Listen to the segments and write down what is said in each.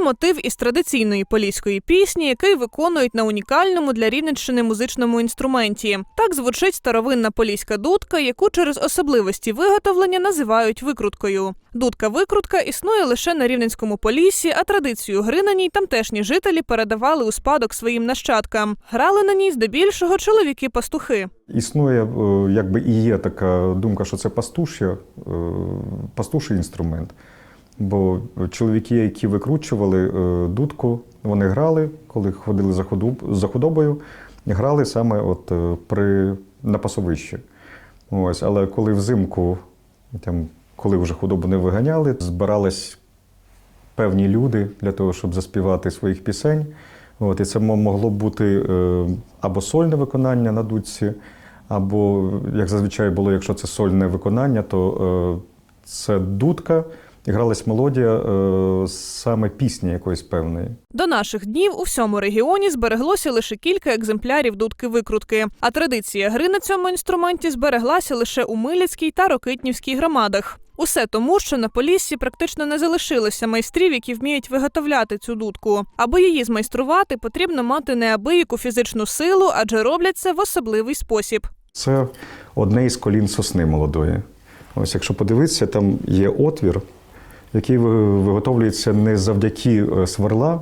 Мотив із традиційної поліської пісні, який виконують на унікальному для Рівненщини музичному інструменті. Так звучить старовинна поліська дудка, яку через особливості виготовлення називають викруткою. Дудка-викрутка існує лише на рівненському полісі, а традицію гри на ній тамтешні жителі передавали у спадок своїм нащадкам. Грали на ній здебільшого чоловіки-пастухи. Існує, е, якби і є така думка, що це пастушя, е, пастуший інструмент. Бо чоловіки, які викручували е, дудку, вони грали, коли ходили за за худобою, грали саме от е, при, на пасовищі. Ось, але коли взимку, там, коли вже худобу не виганяли, збирались певні люди для того, щоб заспівати своїх пісень. От, і це могло бути е, або сольне виконання на дудці, або, як зазвичай було, якщо це сольне виконання, то це дудка, гралась мелодія е, саме пісні якоїсь певної. До наших днів у всьому регіоні збереглося лише кілька екземплярів дудки-викрутки, а традиція гри на цьому інструменті збереглася лише у Милицькій та Рокитнівській громадах. Усе тому, що на Поліссі практично не залишилося майстрів, які вміють виготовляти цю дудку. Аби її змайструвати, потрібно мати неабияку фізичну силу, адже роблять це в особливий спосіб. Це одне із колін сосни молодої. Ось якщо подивитися, там є отвір, який виготовлюється не завдяки е, сверла,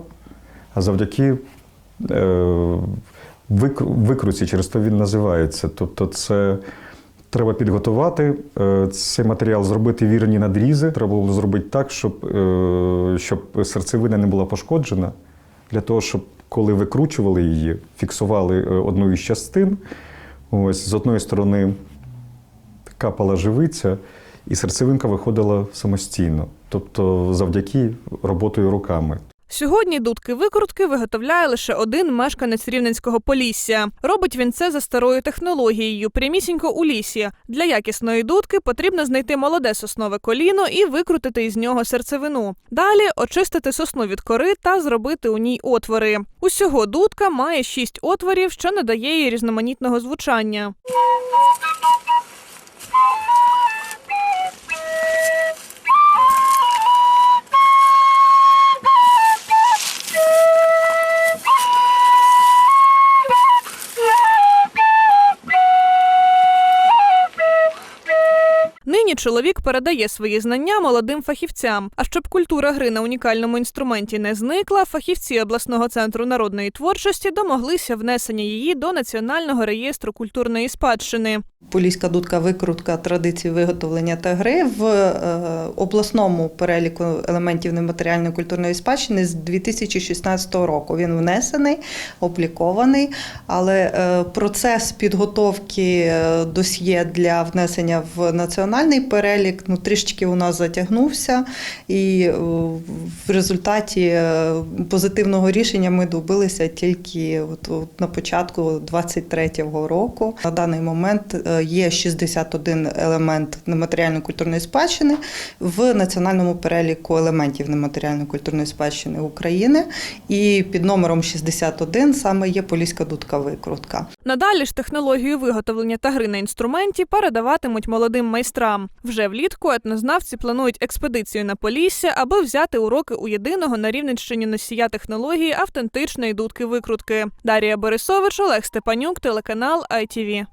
а завдяки е, викру- викрутці, через то він називається. Тобто, це треба підготувати е, цей матеріал, зробити вірні надрізи. Треба було зробити так, щоб, щоб серцевина не була пошкоджена, для того, щоб коли викручували її, фіксували одну із частин. Ось з одної сторони капала живиця, і серцевинка виходила самостійно, тобто завдяки роботою руками. Сьогодні дудки-викрутки виготовляє лише один мешканець рівненського полісся. Робить він це за старою технологією, прямісінько у лісі. Для якісної дудки потрібно знайти молоде соснове коліно і викрутити із нього серцевину. Далі очистити сосну від кори та зробити у ній отвори. Усього дудка має шість отворів, що надає їй різноманітного звучання. Чоловік передає свої знання молодим фахівцям. А щоб культура гри на унікальному інструменті не зникла, фахівці обласного центру народної творчості домоглися внесення її до національного реєстру культурної спадщини. Поліська дудка викрутка традицій виготовлення та гри в е, обласному переліку елементів нематеріальної культурної спадщини з 2016 року. Він внесений, облікований, але е, процес підготовки е, досьє для внесення в національний перелік ну, трішки у нас затягнувся, і е, в результаті е, позитивного рішення ми добилися тільки от, от на початку 2023 року. На даний момент е, є 61 елемент нематеріальної культурної спадщини в національному переліку елементів нематеріальної культурної спадщини України. І під номером 61 саме є поліська дудка викрутка. Надалі ж технологію виготовлення та гри на інструменті передаватимуть молодим майстрам. Вже влітку етнознавці планують експедицію на Полісся, аби взяти уроки у єдиного на Рівненщині носія технології автентичної дудки викрутки. Дарія Борисович, Олег Степанюк, телеканал ITV.